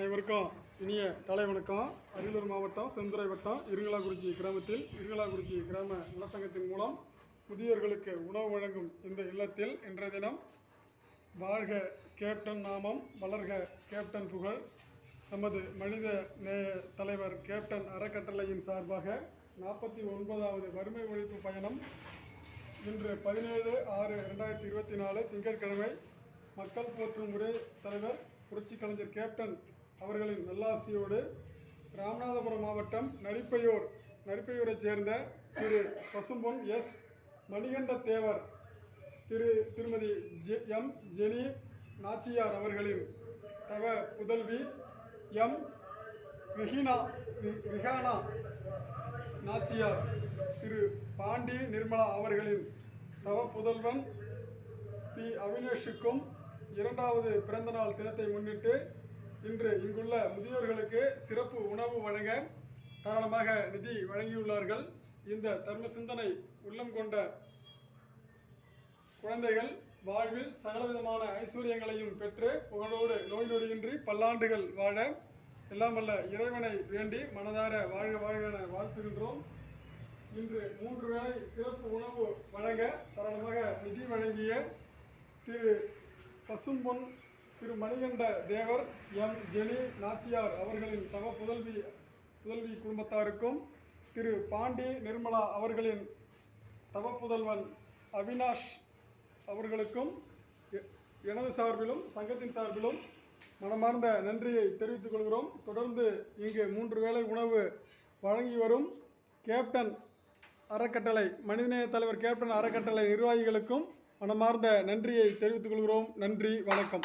அனைவருக்கும் இனிய காலை வணக்கம். அரியலூர் மாவட்டம் செந்துறை வட்டம் இருங்கலாக்குறிச்சி கிராமத்தில் இருங்கலாக்குறிச்சி கிராம நலசங்கத்தின் மூலம் முதியோர்களுக்கு உணவு வழங்கும் இந்த இல்லத்தில் இன்றைய தினம் வாழ்க கேப்டன் நாமம் வளர்க கேப்டன் புகழ். நமது மனித நேய தலைவர் கேப்டன் அறக்கட்டளையின் சார்பாக நாற்பத்தி ஒன்பதாவது வறுமை ஒழிப்பு பயணம் இன்று பதினேழு ஆறு ரெண்டாயிரத்தி இருபத்தி நாலு திங்கட்கிழமை. மக்கள் போற்றும் ஒரே தலைவர் புரட்சி கலைஞர் கேப்டன் அவர்களின் நல்லாசியோடு ராமநாதபுரம் மாவட்டம் நரிப்பையூர் நரிப்பையூரைச் சேர்ந்த திரு பசும்பொன் எஸ். மணிகண்ட தேவர் திரு திருமதி ஜெ எம். ஜெனி நாச்சியார் அவர்களின் தவ புதல்வி எம். ரிஹினா ரிஹானா நாச்சியார் திரு பாண்டி நிர்மலா அவர்களின் தவ புதல்வன் பி. அவினேஷுக்கும் இரண்டாவது பிறந்தநாள் தினத்தை முன்னிட்டு முதியோர்களுக்கு சிறப்பு உணவு வழங்க தாராளமாக நிதி வழங்கியுள்ளார்கள். இந்த தர்ம சிந்தனை உள்ளம் கொண்ட குழந்தைகள் வாழ்வில் சகலவிதமான ஐஸ்வர்யங்களையும் பெற்று புகழோடு நோய் நொடியின்றி பல்லாண்டுகள் வாழ எல்லாம் வல்ல இறைவனை வேண்டி மனதார வாழ்க வாழ்க என வாழ்த்துகின்றோம். இன்று மூன்று வேளை சிறப்பு உணவு வழங்க தாராளமாக நிதி வழங்கிய திரு பசும்பொன் திரு மணிகண்ட தேவர் எம். ஜெனி நாச்சியார் அவர்களின் தவ புதல்வி புதல்வி குடும்பத்தாருக்கும் திரு. பாண்டி நிர்மலா அவர்களின் தவ புதல்வன் அவினாஷ் அவர்களுக்கும் எ- எனது சார்பிலும் சங்கத்தின் சார்பிலும் மனமார்ந்த நன்றியை தெரிவித்துக் கொள்கிறோம். தொடர்ந்து இங்கு மூன்று வேளை உணவு வழங்கி வரும் கேப்டன் அறக்கட்டளை மனிதநேய தலைவர் கேப்டன் அறக்கட்டளை நிர்வாகிகளுக்கும் மனமார்ந்த நன்றியை தெரிவித்துக் கொள்கிறோம். நன்றி வணக்கம்.